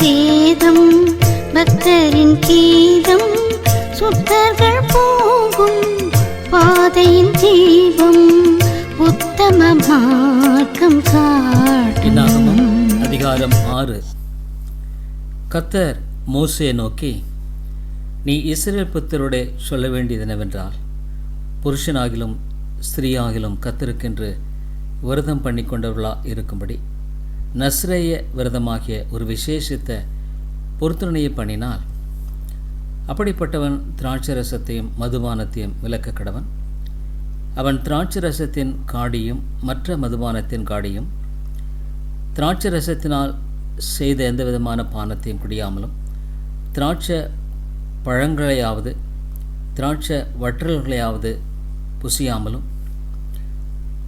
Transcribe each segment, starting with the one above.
வேதம் பக்தரின் கீதம் சுத்தர்கள் போகும் பாதையின் தீபம் உத்தம மார்க்கம் காட்டும். அதிகாரம் ஆறு. கத்தர் மோசையை நோக்கி நீ இஸ்ரேல் புத்தரோட சொல்ல வேண்டியது என்னவென்றால் புருஷனாகிலும் ஸ்திரீயாகிலும் கத்தருக்கென்று விரதம் பண்ணி கொண்டவர்களாக இருக்கும்படி. நஸ்ரேய விரதமாகிய ஒரு விசேஷத்தை பொருத்தனையை பண்ணினால் அப்படிப்பட்டவன் திராட்சை ரசத்தையும் மதுபானத்தையும் விலக்க கடவன். அவன் திராட்சரசத்தின் காடியும் மற்ற மதுபானத்தின் காடியும் திராட்சை ரசத்தினால் செய்த எந்த விதமான பானத்தையும் குடியாமலும் திராட்சை பழங்களையாவது திராட்சை வற்றல்களையாவது புசியாமலும்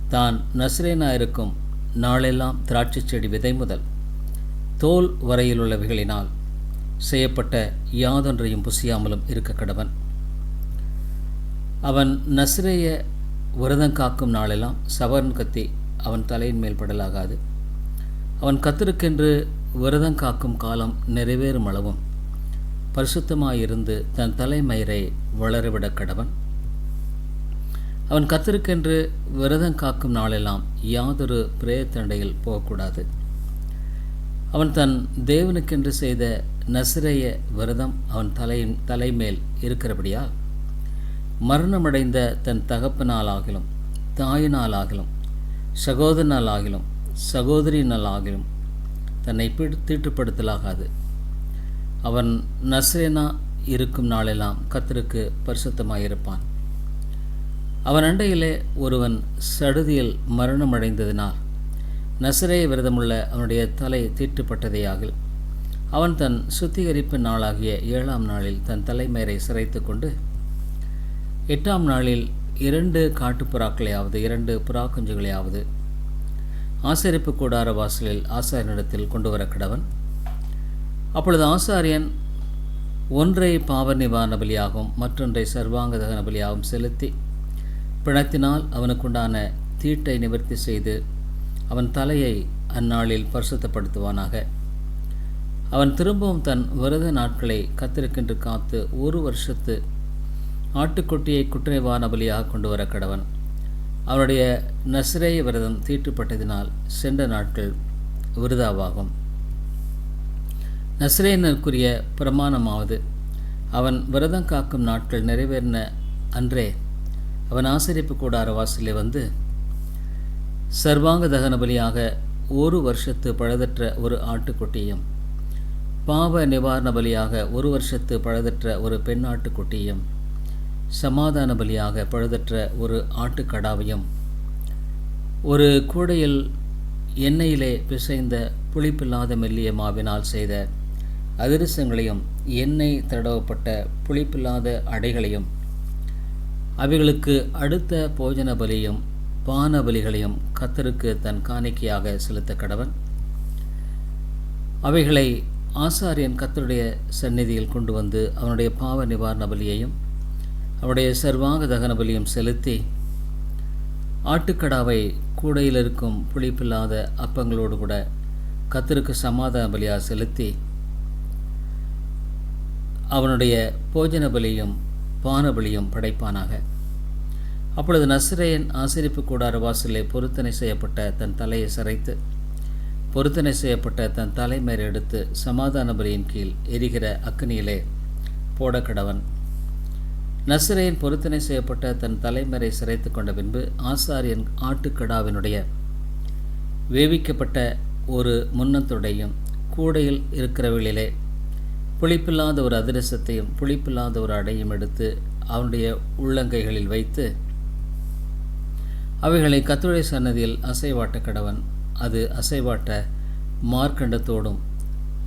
தான் நஸ்ரேனா இருக்கும் நாளெல்லாம் திராட்சை செடி விதை முதல் தோல் வரையிலுள்ளவைகளினால் செய்யப்பட்ட யாதொன்றையும் புசியாமலும் இருக்க கடவன். அவன் நசிரைய விரதம் காக்கும் நாளெல்லாம் சவரன் கத்தி அவன் தலையின் மேல் படலாகாது. அவன் கத்திருக்கென்று விரதம் காக்கும் காலம் நிறைவேறும் அளவும் பரிசுத்தமாயிருந்து தன் தலைமயிரை வளரவிடக் கடவன். அவன் கத்திருக்கென்று விரதம் காக்கும் நாளெல்லாம் யாதொரு பிரேத்தண்டையில் போகக்கூடாது. அவன் தன் தேவனுக்கென்று செய்த நசிரைய விரதம் அவன் தலையின் தலைமேல் இருக்கிறபடியால் மரணமடைந்த தன் தகப்பனாலாகிலும் தாயினாலாகிலும் சகோதரனாலாகிலும் சகோதரியினாலாகிலும் தன்னை பிடி தீட்டுப்படுத்தலாகாது. அவன் நஸ்ரேனா இருக்கும் நாளெல்லாம் கத்தருக்கு பரிசுத்தமாயிருப்பான். அவன் அண்டையிலே ஒருவன் சடுதியில் மரணமடைந்ததினால் நசரே விரதமுள்ள அவனுடைய தலை தீட்டுப்பட்டதேயாகில் அவன் தன் சுத்திகரிப்பு நாளாகிய ஏழாம் நாளில் தன் தலைமையரை சிரைத்து கொண்டு எட்டாம் நாளில் இரண்டு காட்டுப்புறாக்களையாவது இரண்டு புறா குஞ்சுகளையாவது ஆசரிப்பு கூடார வாசலில் ஆசாரியனிடத்தில் கொண்டு வர கடவன். அப்பொழுது ஆசாரியன் ஒன்றை பாவ நிவாரண பலியாகவும் மற்றொன்றை சர்வாங்க தகன பலியாகவும் செலுத்தி பிணத்தினால் அவனுக்குண்டான தீட்டை நிவர்த்தி செய்து அவன் தலையை அந்நாளில் பரிசுத்தப்படுத்துவானாக. அவன் திரும்பவும் தன் விரத நாட்களை கத்திருக்கின்று காத்து ஒரு வருஷத்து ஆட்டுக்குட்டியை குற்றவான பலியாக கொண்டு வர கடவன். அவனுடைய நசிரேய விரதம் தீட்டுப்பட்டதினால் சென்ற நாட்கள் விருதாவாகும். நசிரேயனருக்குரிய பிரமாணமாவது அவன் விரதம் காக்கும் நாட்கள் நிறைவேறின அன்றே அவன் ஆசரிப்பு கூடார வாசலே வந்து சர்வாங்க தகன பலியாக ஒரு வருஷத்து பழுதற்ற ஒரு ஆட்டுக்குட்டியும் பாவ நிவாரண பலியாக ஒரு வருஷத்து பழுதற்ற ஒரு பெண் ஆட்டுக்குட்டியும் சமாதான பலியாக பழுதற்ற ஒரு ஆட்டுக்கடாவையும் ஒரு கூடையில் எண்ணெயிலே பிசைந்த புளிப்பில்லாத மெல்லிய மாவினால் செய்த அதிரசங்களையும் எண்ணெய் தடவப்பட்ட புளிப்பில்லாத அடைகளையும் அவைகளுக்கு அடுத்த போஜன பலியும் பான பலிகளையும் கத்தருக்கு தன் காணிக்கையாக செலுத்த கடவன். அவைகளை ஆசாரியன் கத்தருடைய சந்நிதியில் கொண்டு வந்து அவனுடைய பாவ நிவாரண பலியையும் அவனுடைய சர்வாங்க தகன பலியும் செலுத்தி ஆட்டுக்கடாவை கூடையில் இருக்கும் புளிப்பில்லாத அப்பங்களோடு கூட கத்தருக்கு சமாதான பலியாக செலுத்தி அவனுடைய போஜன பலியும் பானபலியும் படைப்பானாக. அப்பொழுது நசிரேயன் ஆசிரிப்பு கூடார வாசலே பொருத்தனை செய்யப்பட்ட தன் தலையை சிரைத்து பொருத்தனை செய்யப்பட்ட தன் தலைமேல் எடுத்து சமாதான பலியின் கீழ் எரிகிற அக்னியிலே போட கடவன். நசிரேயன் பொருத்தனை செய்யப்பட்ட தன் தலைமறை சிரைத்து கொண்ட பின்பு ஆசாரியன் ஆட்டுக்கடாவினுடைய வேவிக்கப்பட்ட ஒரு முன்னத்துடையும் கூடையில் இருக்கிறவர்களிலே புளிப்பில்லாத ஒரு அதிரசத்தையும் புளிப்பில்லாத ஒரு அடையும் எடுத்து அவனுடைய உள்ளங்கைகளில் வைத்து அவைகளை கத்துழை சன்னதியில் அசைவாட்ட கடவன். அது அசைவாட்ட மார்க்கண்டத்தோடும்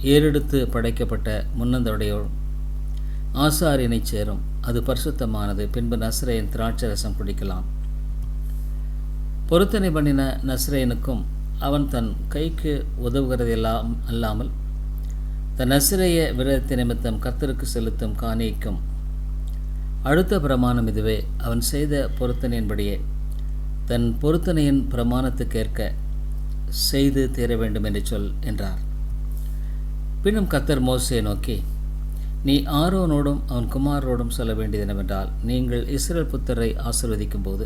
ஏறெடுத்து படைக்கப்பட்ட முன்னந்தோடையோடும் ஆசாரியனைச் சேரும். அது பரிசுத்தமானது. பின்பு நஸ்ரேயன் திராட்சரசம் குடிக்கலாம். பொருத்தனை பண்ணின நஸ்ரேனுக்கும் அவன் தன் கைக்கு உதவுகிறதெல்லாம் அல்லாமல் தன் நசிரைய விரதத்தை நிமித்தம் கர்த்தருக்கு செலுத்தும் காணிக்கும். அடுத்த பிரமாணம் இதுவே அவன் செய்த பொருத்தனையின்படியே. தன் பொருத்தனையின் பிரமாணத்துக்கேற்க செய்து தீர வேண்டும் என்று சொல் என்றார். பின்னும் கத்தர் மோசையை நோக்கி நீ ஆரோனோடும் அவன் குமாரோடும் சொல்ல வேண்டியது என்னவென்றால் நீங்கள் இஸ்ரேல் புத்தரை ஆசிர்வதிக்கும் போது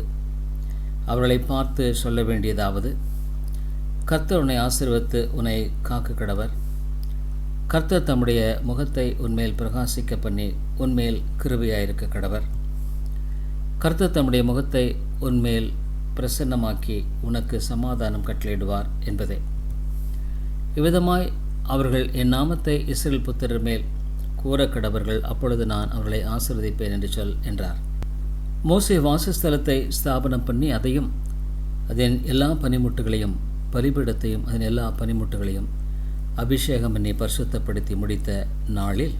அவர்களை பார்த்து சொல்ல வேண்டியதாவது கர்த்தர் உன்னை ஆசிர்வத்து உன்னை காக்க கடவர் கர்த்தர் தம்முடைய முகத்தை உன்மேல் பிரகாசிக்க பண்ணி உன்மேல் கிருபையாயிருக்க கடவர். கர்த்தர் தம்முடைய முகத்தை உன்மேல் பிரசன்னமாக்கி உனக்கு சமாதானம் கட்டளையிடுவார் என்பதே. இவ்விதமாய் அவர்கள் என் நாமத்தை இஸ்ரேல் புத்திரர் மேல் கூற கடவர்கள் அப்பொழுது நான் அவர்களை ஆசிர்வதிப்பேன் என்று சொல் என்றார். மோசே வாசஸ்தலத்தை ஸ்தாபனம் பண்ணி அதையும் அதன் எல்லா பனிமுட்டுகளையும் பலிபீடத்தையும் அதன் எல்லா பனிமுட்டுகளையும் அபிஷேகம் பண்ணி பரிசுத்தப்படுத்தி முடித்த நாளில்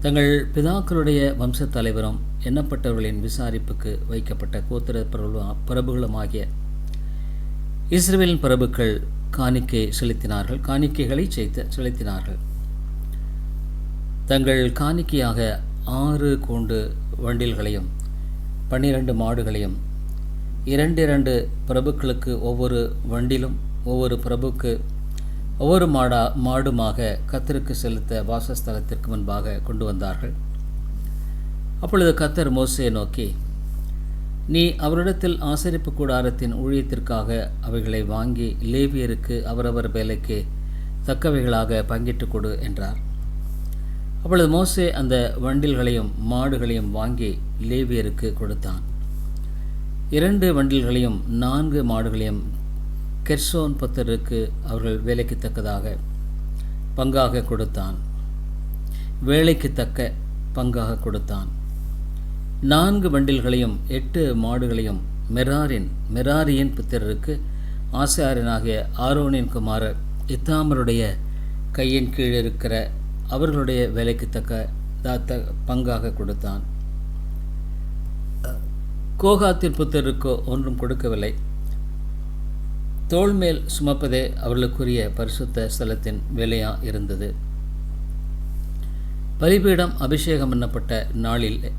தங்கள் பிதாக்களுடைய வம்ச தலைவரும் எண்ணப்பட்டவர்களின் விசாரிப்புக்கு வைக்கப்பட்ட கோத்திர பிரபு பிரபுகளுமாகிய இஸ்ரேலின் பிரபுக்கள் காணிக்கை செலுத்தினார்கள் காணிக்கைகளை செய்த செலுத்தினார்கள். தங்கள் காணிக்கையாக ஆறு கூண்டு வண்டில்களையும் பன்னிரண்டு மாடுகளையும் இரண்டிரண்டு பிரபுக்களுக்கு ஒவ்வொரு வண்டிலும் ஒவ்வொரு பிரபுக்கு ஒவ்வொரு மாடா மாடுமாக கத்தருக்கு செலுத்த வாசஸ்தலத்திற்கு முன்பாக கொண்டு வந்தார்கள். அப்பொழுது கத்தர் மோசையை நோக்கி நீ அவரிடத்தில் ஆசரிப்பு கூடாரத்தின் ஊழியத்திற்காக அவைகளை வாங்கி லேவியருக்கு அவரவர் வேலைக்கு தக்கவைகளாக பங்கிட்டு கொடு என்றார். அப்பொழுது மோசே அந்த வண்டில்களையும் மாடுகளையும் வாங்கி லேவியருக்கு கொடுத்தான். இரண்டு வண்டில்களையும் நான்கு மாடுகளையும் கெர்சோன் புத்தருக்கு அவர்கள் வேலைக்கு தக்கதாக பங்காக கொடுத்தான். வேலைக்கு தக்க பங்காக கொடுத்தான். நான்கு வண்டில்களையும் எட்டு மாடுகளையும் மெராரின் மெராரியின் புத்திரருக்கு ஆசாரியனாகிய ஆரோனின் குமாரர் இத்தாமருடைய கையின் கீழ் இருக்கிற அவர்களுடைய வேலைக்கு தக்க தாத்த பங்காக கொடுத்தான். கோகாத்தின் புத்தருக்கோ ஒன்றும் கொடுக்கவில்லை. தோள்மேல் சுமப்பதே அவர்களுக்குரிய பரிசுத்த ஸ்தலத்தின் வேலையா இருந்தது. பலிபீடம் அபிஷேகம் பண்ணப்பட்ட நாளில்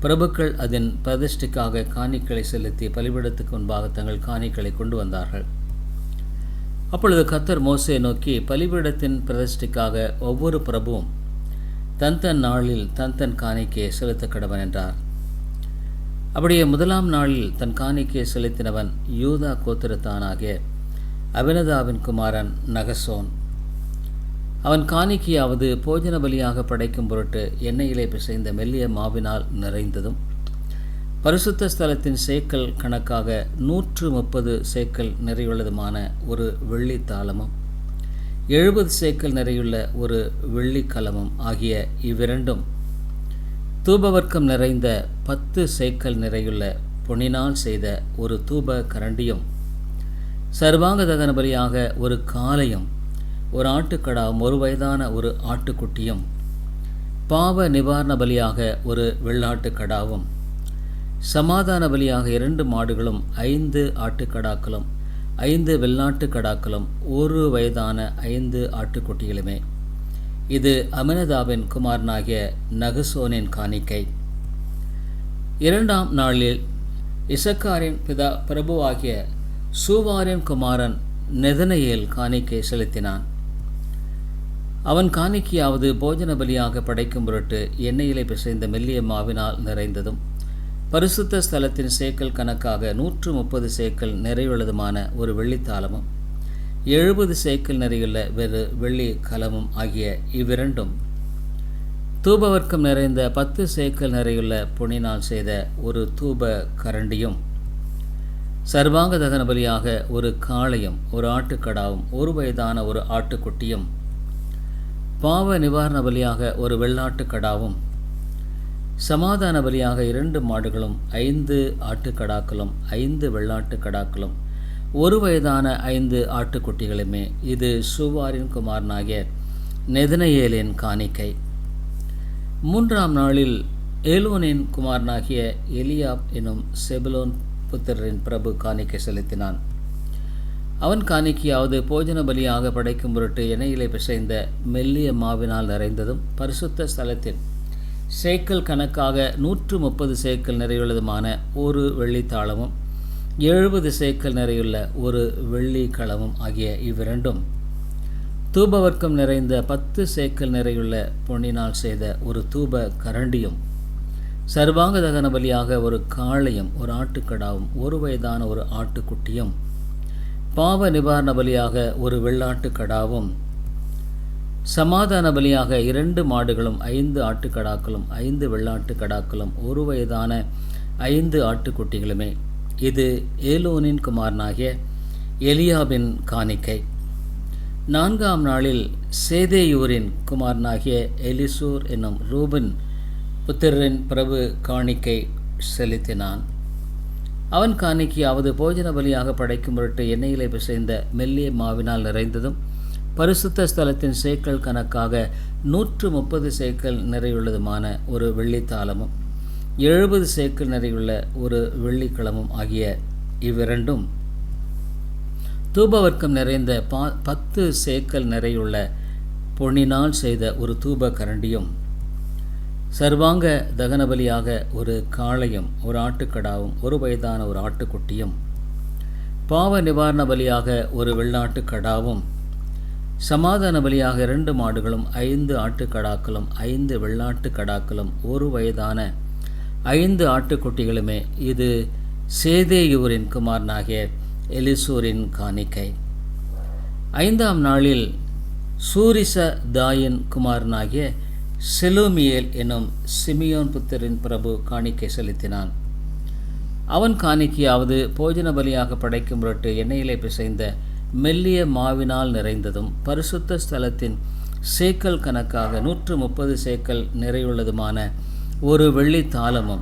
பிரபுக்கள் அதன் பிரதிஷ்டைக்காக காணிக்களை செலுத்தி பலிபீடத்துக்கு முன்பாக தங்கள் காணிக்களை கொண்டு வந்தார்கள். அப்பொழுது கத்தர் மோசே நோக்கி பலிபீடத்தின் பிரதிஷ்டைக்காக ஒவ்வொரு பிரபுவும் தன் தன் நாளில் தன் தன் காணிக்கையை செலுத்த கடவன் என்றார். அப்படியே முதலாம் நாளில் தன் காணிக்கையை செலுத்தினவன் யூதா கோத்திரத்தானாகிய அபினதாவின் குமாரன் நகசோன். அவன் காணிக்கையாவது போஜன பலியாக படைக்கும் பொருட்டு எண்ணெயிலே பிசைந்த மெல்லிய மாவினால் நிறைந்ததும் பரிசுத்த ஸ்தலத்தின் சேக்கல் கணக்காக நூற்று முப்பது சேக்கல் நிறையுள்ளதுமான ஒரு வெள்ளி தாளமும் எழுபது சேக்கல் நிறையுள்ள ஒரு வெள்ளி கலமும் ஆகிய இவ்விரண்டும் தூபவர்க்கம் நிறைந்த பத்து சேக்கல் நிறையுள்ள பொன்னினால் செய்த ஒரு தூப கரண்டியும் சர்வாங்க தகன பலியாக ஒரு காலையும் ஒரு ஆட்டுக்கடாவும் ஒரு வயதான ஒரு ஆட்டுக்குட்டியும் பாவ நிவாரண பலியாக ஒரு வெள்ளாட்டுக்கடாவும் சமாதான பலியாக இரண்டு மாடுகளும் ஐந்து ஆட்டுக்கடாக்களும் ஐந்து வெள்ளாட்டுக்கடாக்களும் ஒரு வயதான ஐந்து ஆட்டுக்குட்டிகளுமே. இது அமினதாவின் குமாரனாகிய நகசோனின் காணிக்கை. இரண்டாம் நாளில் இசக்காரின் பிதா பிரபுவாகிய சூவாரின் குமாரன் நெதனையில் காணிக்கை செலுத்தினான். அவன் காணிக்கையாவது போஜன பலியாக படைக்கும் பொருட்டு எண்ணெயிலே பிசைந்த மெல்லிய மாவினால் நிறைந்ததும் பரிசுத்த ஸ்தலத்தின் சேக்கல் கணக்காக நூற்று முப்பது சேக்கல் நிறையுள்ளதுமான ஒரு வெள்ளித்தாளமும் எழுபது சேக்கல் நிறையுள்ள வெறு வெள்ளி கலமும் ஆகிய இவ்விரண்டும் தூபவர்க்கம் நிறைந்த பத்து சேக்கல் நிறையுள்ள புனினால் செய்த ஒரு தூப கரண்டியும் சர்வாங்க தகன பலியாக ஒரு காளையும் ஒரு ஆட்டுக்கடாவும் ஒரு வயதான ஒரு ஆட்டுக்குட்டியும் பாவ நிவாரண பலியாக ஒரு வெள்ளாட்டுக்கடாவும் சமாதான பலியாக இரண்டு மாடுகளும் ஐந்து ஆட்டுக்கடாக்களும் ஐந்து வெள்ளாட்டுக்கடாக்களும் ஒரு வயதான ஐந்து ஆட்டுக்குட்டிகளுமே இது சுவாரின் குமாரனாகிய நெதனையேலின் காணிக்கை. மூன்றாம் நாளில் ஏலோனின் குமாரனாகிய எலியாப் எனும் செபலோன் புத்திரரின் பிரபு காணிக்கை செலுத்தினான். அவன் காணிக்கையாவது போஜன பலியாக படைக்கும் பொருட்டு எண்ணெயிலை பிசைந்த மெல்லிய மாவினால் நிறைந்ததும் பரிசுத்த ஸ்தலத்தின் சேக்கல் கணக்காக நூற்று முப்பது சேக்கல் நிறையுள்ளதுமான ஒரு வெள்ளித்தாளமும் எழுபது சேக்கல் நிறையுள்ள ஒரு வெள்ளி களமும் ஆகிய இவ்விரண்டும் தூபவர்க்கம் நிறைந்த பத்து சேக்கல் நிறையுள்ள பொன்னினால் செய்த ஒரு தூப கரண்டியும் சர்வாங்க தகன பலியாக ஒரு காளையும் ஒரு ஆட்டுக்கடாவும் ஒரு வயதான ஒரு ஆட்டுக்குட்டியும் பாவ நிவாரண பலியாக ஒரு வெள்ளாட்டு கடாவும் சமாதான பலியாக இரண்டு மாடுகளும் ஐந்து ஆட்டுக்கடாக்களும் ஐந்து வெள்ளாட்டு கடாக்களும் ஒரு வயதான ஐந்து ஆட்டுக்குட்டிகளுமே இது ஏலோனின் குமாரனாகிய எலியாபின் காணிக்கை. நான்காம் நாளில் சேதேயூரின் குமாரனாகிய எலிசூர் என்னும் ரூபன் புத்திரரின் பிரபு காணிக்கை செலுத்தினான். அவன் காணிக்கையாவது போஜன பலியாக படைக்கும் பொருட்டு எண்ணெயிலே பிசைந்த மெல்லிய மாவினால் நிறைந்ததும் பரிசுத்த ஸ்தலத்தின் சேக்கல் கணக்காக நூற்று முப்பது சேக்கல் நிறையுள்ளதுமான ஒரு வெள்ளித்தாளமும் எழுபது சேக்கல் நிறையுள்ள ஒரு வெள்ளிக்கிழமும் ஆகிய இவ்விரண்டும் தூபவர்க்கம் நிறைந்த பா பத்து சேக்கல் நிறையுள்ள பொன்னினால் செய்த ஒரு தூப கரண்டியும் சர்வாங்க தகனபலியாக ஒரு காளையும் ஒரு ஆட்டுக்கடாவும் ஒரு வயதான ஒரு ஆட்டுக்குட்டியும் பாவ நிவாரண பலியாக ஒரு வெள்ளாட்டுக்கடாவும் சமாதான பலியாக இரண்டு மாடுகளும் ஐந்து ஆட்டுக்கடாக்களும் ஐந்து வெள்ளாட்டுக்கடாக்களும் ஒரு வயதான ஐந்து ஆட்டுக்குட்டிகளுமே இது சேதேயூரின் குமாரனாகிய எலிசூரின் காணிக்கை. ஐந்தாம் நாளில் சூரிச தாயின் குமாரனாகிய செலூமியேல் எனும் சிமியோன் புத்தரின் பிரபு காணிக்கை செலுத்தினான். அவன் காணிக்கையாவது போஜன பலியாக படைக்கும் பொருட்டு எண்ணெயிலே பிசைந்த மெல்லிய மாவினால் நிறைந்ததும் பரிசுத்த ஸ்தலத்தின் சேக்கல் கணக்காக நூற்று முப்பது சேக்கல் நிறையுள்ளதுமான ஒரு வெள்ளி தாளமும்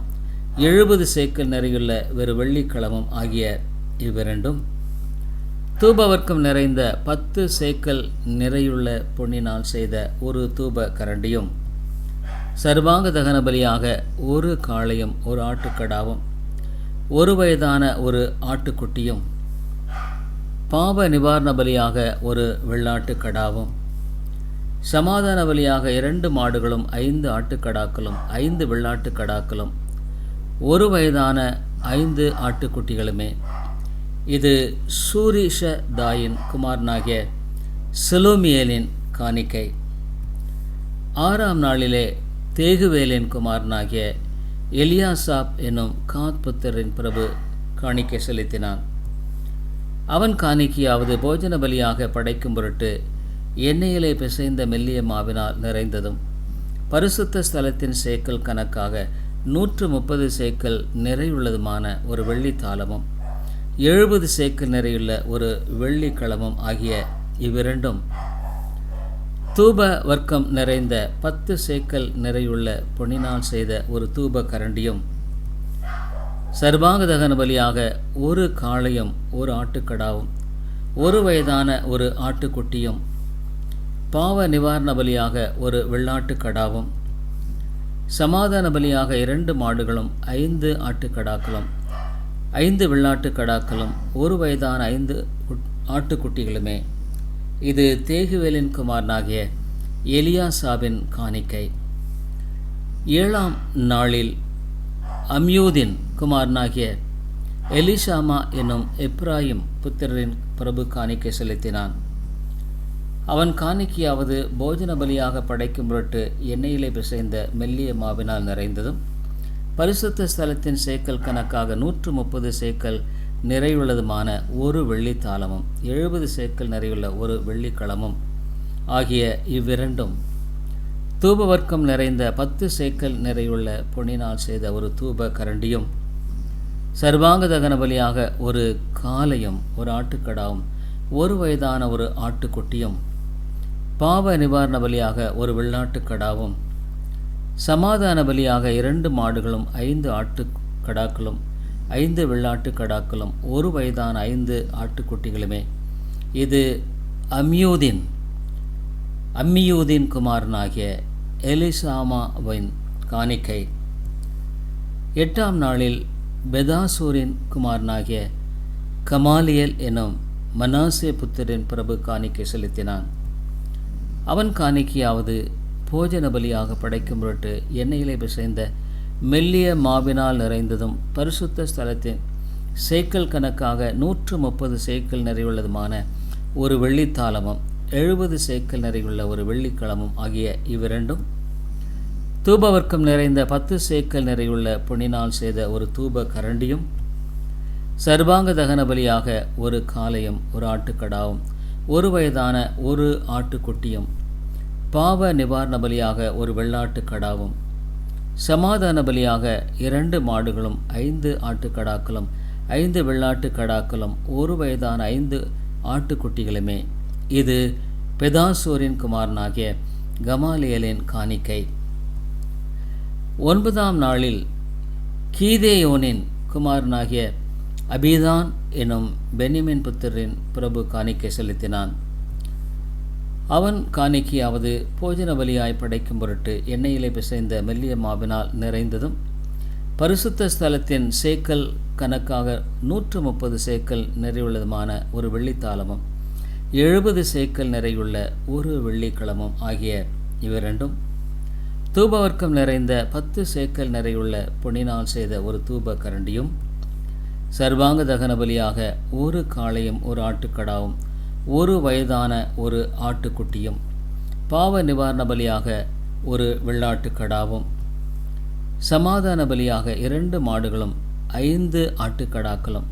எழுபது சேக்கல் நிறையுள்ள ஒரு வெள்ளிக்கிழமும் ஆகிய இவ்விரண்டும் தூபவர்க்கம் நிறைந்த பத்து சேக்கல் நிறையுள்ள பொன்னினால் செய்த ஒரு தூப கரண்டியும் சர்வாங்க தகன பலியாக ஒரு காளையும் ஒரு ஆட்டுக்கடாவும் ஒரு வயதான ஒரு ஆட்டுக்குட்டியும் பாவ நிவாரண பலியாக ஒரு வெள்ளாட்டுக்கடாவும் சமாதான பலியாக இரண்டு மாடுகளும் ஐந்து ஆட்டுக்கடாக்களும் ஐந்து வெள்ளாட்டு கடாக்களும் ஒரு வயதான ஐந்து ஆட்டுக்குட்டிகளுமே. இது சூரிஷ தாயின் குமாரனாகிய செலோமியலின் காணிக்கை. ஆறாம் நாளிலே தேகுவேலின் குமாரனாகிய எலியாசாப் என்னும் காத்புத்தரின் பிரபு காணிக்கை செலுத்தினான். அவன் காணிக்கையாவது போஜன பலியாக படைக்கும் பொருட்டு எண்ணெயிலே பிசைந்த மெல்லிய மாவினால் நிறைந்ததும் பரிசுத்த ஸ்தலத்தின் சேக்கல் கணக்காக நூற்று முப்பது சேக்கல் நிறையுள்ளதுமான ஒரு வெள்ளித்தாளமும் எழுபது சேக்கல் நிறையுள்ள ஒரு வெள்ளிக்கிழமும் ஆகிய இவ்விரண்டும் தூப வர்க்கம் நிறைந்த பத்து சேக்கல் நிறையுள்ள பொன்னினால் செய்த ஒரு தூப கரண்டியும் சர்வாங்க தகன பலியாக ஒரு காளையும் ஒரு ஆட்டுக்கடாவும் ஒரு வயதான ஒரு ஆட்டுக்குட்டியும் பாவ நிவாரண பலியாக ஒரு வெள்ளாட்டு கடாவும் சமாதான பலியாக இரண்டு மாடுகளும் ஐந்து ஆட்டுக்கடாக்களும் ஐந்து வெள்ளாட்டு கடாக்களும் ஒரு வயதான ஐந்து ஆட்டுக்குட்டிகளுமே. இது தேகுவேலின் குமாரனாகிய எலியாசாவின் காணிக்கை. ஏழாம் நாளில் அம்யூதின் குமாரனாகிய எலிஷாமா என்னும் எப்ராஹிம் புத்திரரின் பிரபு காணிக்கை செலுத்தினான். அவன் காணிக்கையாவது போஜன பலியாக படைக்கும் பொருட்டு எண்ணெயிலே பிசைந்த மெல்லிய மாவினால் நிறைந்ததும் பரிசுத்த ஸ்தலத்தின் சேக்கல் கணக்காக நூற்று முப்பது சேக்கல் நிறையுள்ளதுமான ஒரு வெள்ளித்தாளமும் எழுபது சேக்கல் நிறையுள்ள ஒரு வெள்ளிக்களமும் ஆகிய இவ்விரண்டும் தூபவர்க்கம் நிறைந்த பத்து சேக்கல் நிறையுள்ள பொன்னினால் செய்த ஒரு தூப கரண்டியும் சர்வாங்க தகன பலியாக ஒரு காலையும் ஒரு ஆட்டுக்கடாவும் ஒரு வயதான ஒரு ஆட்டுக்குட்டியும் பாவ நிவாரண பலியாக ஒரு வெள்ளாட்டுக்கடாவும் சமாதான பலியாக இரண்டு மாடுகளும் ஐந்து ஆட்டு கடாக்களும் ஐந்து வெள்ளாட்டு கடாக்களும் ஒரு வயதான ஐந்து ஆட்டுக்குட்டிகளுமே இது அம்யூதின் அம்மியூதின் குமாரனாகிய எலிசாமாவின் காணிக்கை. எட்டாம் நாளில் பெதாசூரின் குமாரனாகிய கமாலியல் எனும் மனாசே புத்திரின் பிரபு காணிக்கை செலுத்தினான். அவன் காணிக்கையாவது போஜன பலியாக படைக்கும் பொருட்டு எண்ணெயிலே பிசைந்த மெல்லிய மாவினால் நிறைந்ததும் பரிசுத்த ஸ்தலத்தின் சேக்கல் கணக்காக நூற்று முப்பது சேக்கல் நிறைவுள்ளதுமான ஒரு வெள்ளித்தாளமும் எழுபது சேக்கல் நிறையுள்ள ஒரு வெள்ளிக்கிழமும் ஆகிய இவ்விரண்டும் தூபவர்க்கம் நிறைந்த பத்து சேக்கல் நிறையுள்ள பொன்னினால் செய்த ஒரு தூப கரண்டியும் சர்வாங்க தகன பலியாக ஒரு காலையும் ஒரு ஆட்டுக்கடாவும் ஒரு வயதான ஒரு ஆட்டுக்குட்டியும் பாவ நிவாரண பலியாக ஒரு வெள்ளாட்டு கடாவும் சமாதான பலியாக இரண்டு மாடுகளும் ஐந்து ஆட்டுக்கடாக்களும் ஐந்து வெள்ளாட்டு கடாக்களும் ஒரு வயதான ஐந்து ஆட்டுக்குட்டிகளுமே. இது பெதாசோரின் குமாரனாகிய கமாலியலின் காணிக்கை. ஒன்பதாம் நாளில் கீதேயோனின் குமாரனாகிய அபிதான் எனும் பென்னிமின் புத்திரின் பிரபு காணிக்கை செலுத்தினான். அவன் காணிக்கையாவது போஜன பலியாய் படைக்கும் பொருட்டு எண்ணெயிலே பிசைந்த மெல்லிய மாவினால் நிறைந்ததும் பரிசுத்த ஸ்தலத்தின் சேக்கல் கணக்காக நூற்று முப்பது சேக்கல் நிறையுள்ளதுமான ஒரு வெள்ளித்தாளமும் எழுபது சேக்கல் நிறையுள்ள ஒரு வெள்ளிக்கிழமும் ஆகிய இவ்விரண்டும் தூபவர்க்கம் நிறைந்த பத்து சேக்கல் நிறையுள்ள பொன்னினால் செய்த ஒரு தூப கரண்டியும் சர்வாங்க தகன பலியாக ஒரு காளையும் ஒரு ஆட்டுக்கடாவும் ஒரு வயதான ஒரு ஆட்டுக்குட்டியும் பாவ நிவாரண பலியாக ஒரு வெள்ளாட்டுக்கடாவும் சமாதான பலியாக இரண்டு மாடுகளும் ஐந்து ஆட்டுக்கடாக்களும்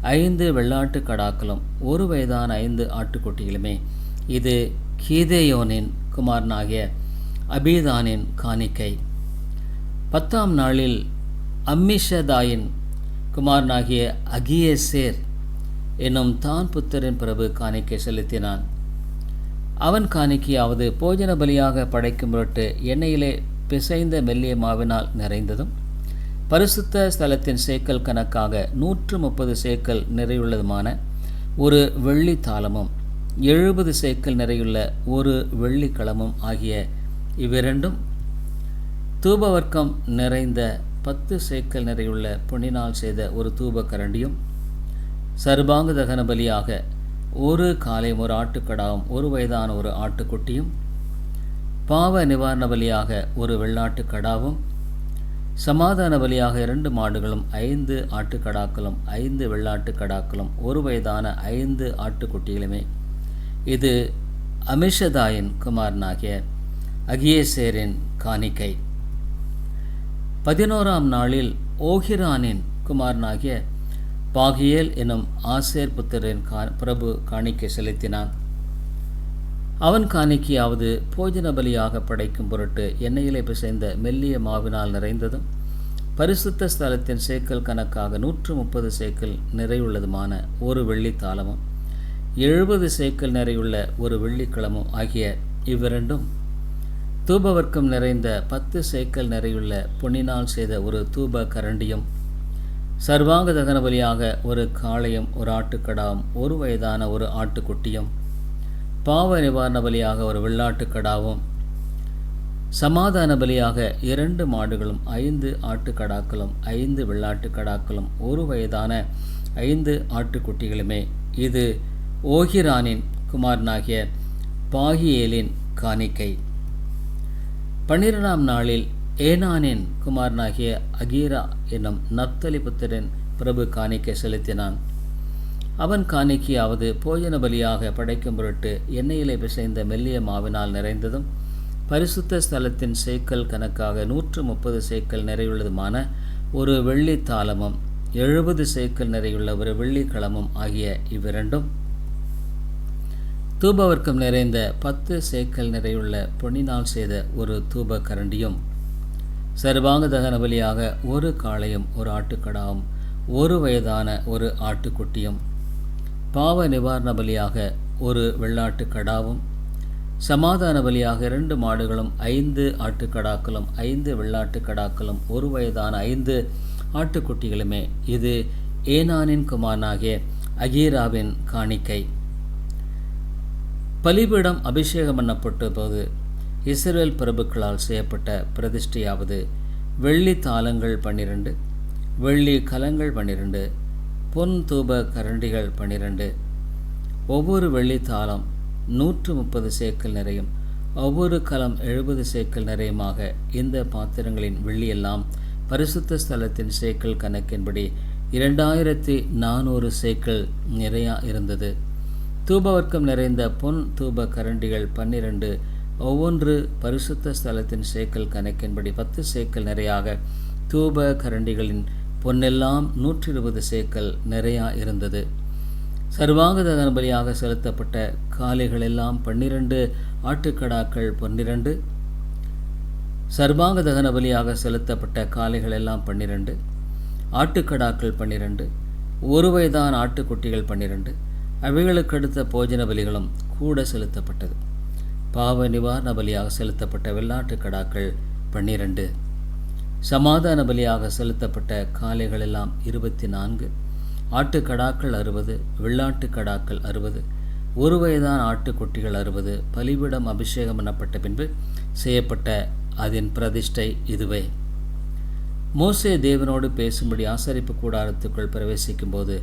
ஐந்து வெள்ளாட்டு கடாக்களும் ஒரு வயதான ஐந்து ஆட்டுக்குட்டிகளுமே இது கீதேயோனின் குமாரனாகிய அபீதானின் காணிக்கை. பத்தாம் நாளில் அம்மிஷதாயின் குமாரனாகிய அகியேசேர் என்னும் தான் புத்தரின் பிரபு காணிக்கை செலுத்தினான். அவன் காணிக்கையாவது போஜன பலியாக படைக்கும் பொருட்டு எண்ணெயிலே பிசைந்த மெல்லிய மாவினால் நிறைந்ததும் பரிசுத்த ஸ்தலத்தின் சேக்கல் கணக்காக நூற்று முப்பது சேக்கல் நிறையுள்ளதுமான ஒரு வெள்ளி தாளமும் எழுபது சேக்கல் நிறையுள்ள ஒரு வெள்ளிக்களமும் ஆகிய இவ்விரண்டும் தூபவர்க்கம் நிறைந்த பத்து சேக்கல் நிறையுள்ள பொன்னினால் செய்த ஒரு தூபக்கரண்டியும் சர்பாங்க தகன பலியாக ஒரு காலையும் ஒரு ஆட்டுக்கடாவும் ஒரு வயதான ஒரு ஆட்டுக்குட்டியும் பாவ நிவாரண பலியாக ஒரு வெள்ளாட்டுக்கடாவும் சமாதான பலியாக இரண்டு மாடுகளும் ஐந்து ஆட்டுக்கடாக்களும் ஐந்து வெள்ளாட்டு கடாக்களும் ஒரு வயதான ஐந்து ஆட்டுக்குட்டிகளுமே. இது அமிஷதாயின் குமாரனாகிய அகியேசேரின் காணிக்கை. பதினோராம் நாளில் ஓஹிரானின் குமாரனாகிய பாகியேல் எனும் ஆசேர் புத்திரன் கா பிரபு காணிக்கை செலுத்தினான். அவன் காணிக்கையாவது போஜன பலியாக படைக்கும் பொருட்டு எண்ணெயிலே பிசைந்த மெல்லிய மாவினால் நிறைந்ததும் பரிசுத்த ஸ்தலத்தின் சேக்கல் கணக்காக நூற்று முப்பது சேக்கல் நிறையுள்ளதுமான ஒரு வெள்ளித்தாளமும் எழுபது சேக்கல் நிறையுள்ள ஒரு வெள்ளிக்கிழமும் ஆகிய இவ்விரண்டும் தூபவர்க்கம் நிறைந்த பத்து சேக்கல் நிறையுள்ள பொன்னினால் செய்த ஒரு தூப கரண்டியும் சர்வாங்க தகன பலியாக ஒரு காளையும் ஒரு ஆட்டுக்கடாவும் ஒரு வயதான ஒரு ஆட்டுக்குட்டியும் பாவ நிவாரண பலியாக ஒரு வெள்ளாட்டுக்கடாவும் சமாதான பலியாக இரண்டு மாடுகளும் ஐந்து ஆட்டுக்கடாக்களும் ஐந்து வெள்ளாட்டுக்கடாக்களும் ஒரு வயதான ஐந்து ஆட்டுக்குட்டிகளுமே. இது ஓஹிரானின் குமாரனாகிய பாகியேலின் காணிக்கை. பன்னிரெண்டாம் நாளில் ஏனானின் குமாரனாகிய அகீரா என்னும் நப்தலி புத்திரன் பிரபு காணிக்கை செலுத்தினான். அவன் காணிக்கையாவது போஜன பலியாக படைக்கும் பொருட்டு எண்ணெயிலே பிசைந்த மெல்லிய மாவினால் நிறைந்ததும் பரிசுத்த ஸ்தலத்தின் சேக்கல் கணக்காக நூற்று முப்பது சேக்கல் நிறையுள்ளதுமான ஒரு வெள்ளி தாளமும் எழுபது சேக்கல் நிறையுள்ள ஒரு வெள்ளிக்களமும் ஆகிய இவ்விரண்டும் தூபவர்க்கம் நிறைந்த பத்து சேக்கல் நிறையுள்ள பொன்னினால் செய்த ஒரு தூப கரண்டியும் சர்வாங்க தகன பலியாக ஒரு காளையும் ஒரு ஆட்டுக்கடாவும் ஒரு வயதான ஒரு ஆட்டுக்குட்டியும் பாவ நிவாரண பலியாக ஒரு வெள்ளாட்டு கடாவும் சமாதான பலியாக இரண்டு மாடுகளும் ஐந்து ஆட்டுக்கடாக்களும் ஐந்து வெள்ளாட்டுக்கடாக்களும் ஒரு வயதான ஐந்து ஆட்டுக்குட்டிகளுமே இது ஏனானின் குமாரனாகிய அகீராவின் காணிக்கை. பலிபீடம் அபிஷேகம் பண்ணப்பட்ட போது இஸ்ரேல் பிரபுக்களால் செய்யப்பட்ட பிரதிஷ்டையாவது வெள்ளி தாளங்கள் பன்னிரண்டு வெள்ளி கலங்கள் பன்னிரண்டு பொன் தூப கரண்டிகள் பன்னிரண்டு. ஒவ்வொரு வெள்ளி தாளம் நூற்று முப்பது சேக்கல் நிறையும் ஒவ்வொரு கலம் எழுபது சேக்கல் நிறையுமாக இந்த பாத்திரங்களின் வெள்ளியெல்லாம் பரிசுத்த ஸ்தலத்தின் சேக்கல் கணக்கின்படி இரண்டாயிரத்தி நானூறு சேக்கல் நிறையா இருந்தது. தூபவர்க்கம் நிறைந்த பொன் தூப கரண்டிகள் பன்னிரண்டு. ஒவ்வொன்று பரிசுத்த ஸ்தலத்தின் சேக்கல் கணக்கின்படி பத்து சேக்கல் நிறையாக. தூப கரண்டிகளின் பொன்னெல்லாம் நூற்றி இருபது சேக்கல் நிறையா இருந்தது. சர்வாங்க தகனபலியாக செலுத்தப்பட்ட காளைகளெல்லாம் பன்னிரண்டு ஆட்டுக்கடாக்கள் பன்னிரண்டு. சர்வாங்க தகனபலியாக செலுத்தப்பட்ட காளைகளெல்லாம் பன்னிரண்டு ஆட்டுக்கடாக்கள் பன்னிரண்டு ஒரு வயதான ஆட்டுக்குட்டிகள் பன்னிரண்டு. அவைகளுக்கு அடுத்த போஜன பலிகளும் கூட செலுத்தப்பட்டது. பாவ நிவாரண பலியாக செலுத்தப்பட்ட வெள்ளாட்டு கடாக்கள் பன்னிரண்டு. சமாதான பலியாக செலுத்தப்பட்ட காளைகள் எல்லாம் இருபத்தி நான்கு ஆட்டுக்கடாக்கள் அறுபது வெள்ளாட்டு கடாக்கள் அறுபது. ஒரு வயதான ஆட்டுக்குட்டிகள் அறுபது. பலிபீடம் அபிஷேகம் எனப்பட்ட பின்பு செய்யப்பட்ட அதன் பிரதிஷ்டை இதுவே. மோசே தேவனோடு பேசும்படி ஆசரிப்பு கூடாரத்துக்குள் பிரவேசிக்கும் போது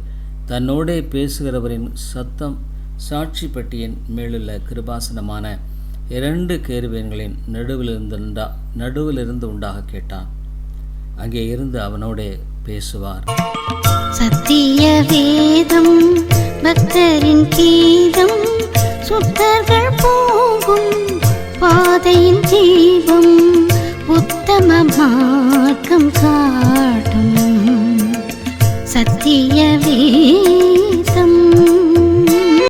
தன்னோடே பேசுகிறவரின் சத்தம் சாட்சி பெட்டியின் மேலுள்ள கிருபாசனமான இரண்டு கேருவேன்களின் நடுவிலிருந்து உண்டா நடுவிலிருந்து உண்டாக கேட்டான். அங்கே இருந்து அவனோடே பேசுவார். சத்திய வேதம் பக்தரின் கீதம் சுத்தர்கள் போகும் பாதையின் தீபம் உத்தம மார்க்கம் காட்டும் சத்திய